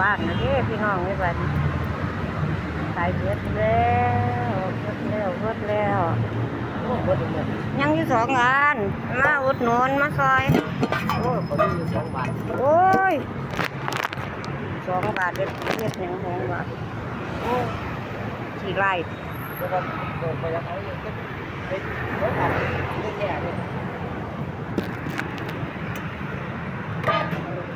บ้านนะเด้พี่น้องนี่บัดนี้ขายเบิดแล้วเบิดแล้วเบิดแล้วโอ้เบิดเลยยังอยู่สองอันมาอุดหนุนมาซอยโอ้เขาได้อยู่สองบาทโอ้ยสองบาทเด็ดเด็ดหนึ่งหงบาทโอ้ขี่ไล่แล้วก็เปิดไปยังไงเนี่ยก็เป็นรถออกไม่แย่เลย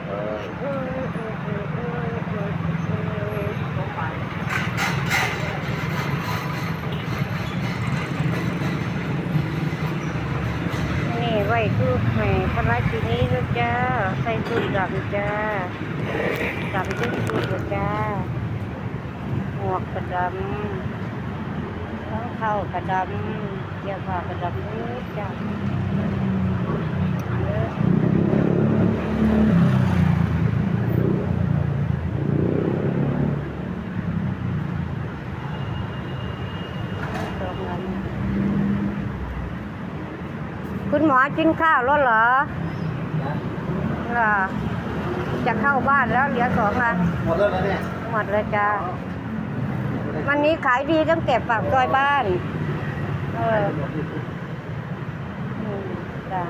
เอ้ยเอ้ยเอ้ยเอ้ยเอ้ยเอ้ยเอ้ย สองบาท นี่ไว้คือแห้พระราชินีด้วยจ้าใส่ชุดดำจ้าดำชุดชุดด้วยจ้าหมวกกระดำรองเท้ากระดำเกี่ยวกับกระดำด้วยจ้าเด้อสองอัน คุณหมอกินข้าวแล้วเหรอเหรอจะเข้าบ้านแล้วเหลือสองอันหมดแล้วนะเนี่ย หมดเลยจ้าวันนี้ขายดีตั้งแต่ปากซอยบ้าน เอออืมจ้ะ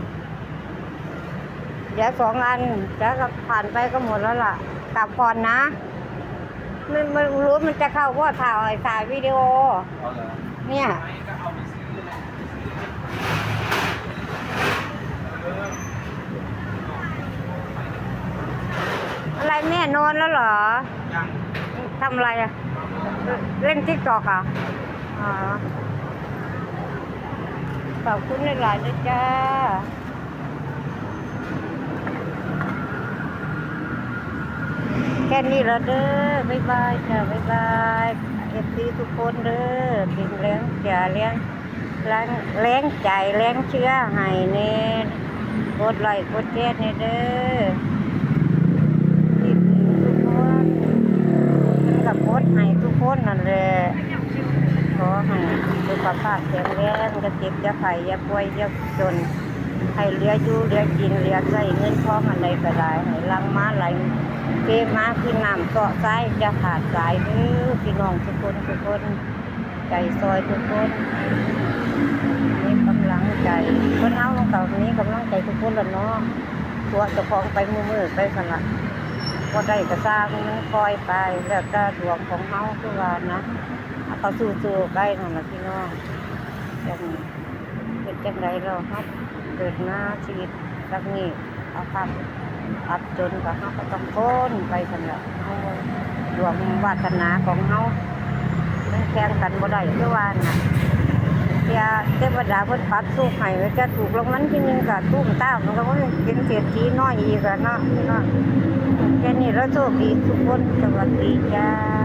เดี๋ยวสองอันเดี๋ยวก็ผ่านไปก็หมดแล้วล่ะ กลับก่อนนะไม่ไม่รู้มันจะเข้าก็ถ่ายถ่ายวิดีโอเอาเหรอเนี่ย อะไร แม่นอนแล้วเหรอ ยังทำอะไรอะเล่นทิกตอกอะอ๋อขอบคุณหลายๆด้วยจ้าแค่นี้ละเด้อบ๊ายบายจ้าบ๊ายบายเอฟซีทุกคนเด้อกินเลี้ยงจ่าเลี้ยงแรงแรงใจแรงเชื้อให้เน่กดไลค์กดแชร์เน่เด้อคิดถึงทุกคนมันกับกด ให้ทุกคนนั่นแหละขอให้สุขภาพแข็งแรงอย่าเจ็บอย่าไข้อย่าป่วยอย่าจนให้เหลืออยู่เหลือกินเหลือใช้เงินทองอะไรก็ได้ให้ลังมาไหลเกมาขึ้นน้ำเกาะซ้ายจะขาดสายเด้อพี่น้องทุกคนทุกคนใจซอยทุกคนนี่กำลังใจคนเอาของเขานี้กำลังใจทุกคนละเนาะตัวเจะพองไปมือมือไปสละ ก็ได้กระซ่างมันคอยไป แล้วก็ดวงของเฮาคือว่านะเอาเขาสู้ๆไปนั่นละพี่น้องจังเป็นจังไรเราครับเกิดมาชีวิตแบบนี้เอาความอับจนกับเขาก็ต้องพ้นไปสำหรับเขาดวงวาสนาของเขามันแข่งกันบ่ได้คือว่าน่ะเสียเทวดาเพิ่นปัดสู้ให้ไว้จะถูกรางวัลที่หนึ่งก็ตุ้มตามันก็ว่าเป็นเศรษฐีน้อยอีกอะเนาะพี่เนาะ แค่นี้เราโชคดีทุกคนสวัสดีจ้า